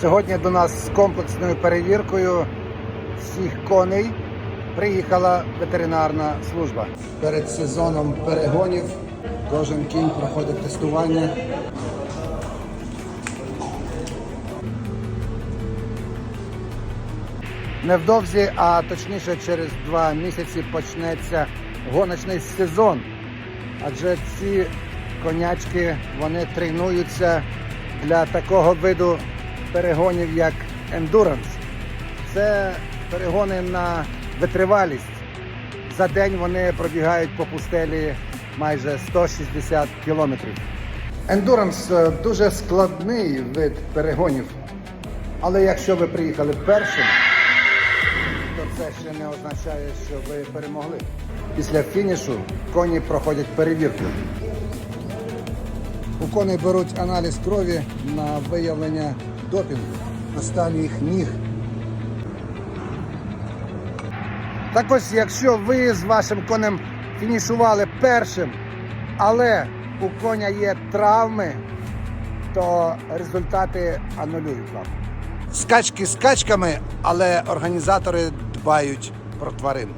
Сьогодні до нас з комплексною перевіркою всіх коней приїхала ветеринарна служба. Перед сезоном перегонів кожен кінь проходить тестування. Невдовзі, а точніше через два місяці почнеться гоночний сезон. Адже ці конячки вони тренуються для такого виду перегонів, як ендуранс. Це перегони на витривалість. За день вони пробігають по пустелі майже 160 кілометрів. Ендуранс е, дуже складний вид перегонів. Але якщо ви приїхали першим, то це ще не означає, що ви перемогли. Після фінішу коні проходять перевірку. У коней беруть аналіз крові на виявлення допінгу на сталі їх ніг. Так ось, якщо ви з вашим конем фінішували першим, але у коня є травми, то результати анулюють вам. Скачки скачками, але організатори дбають про тварин.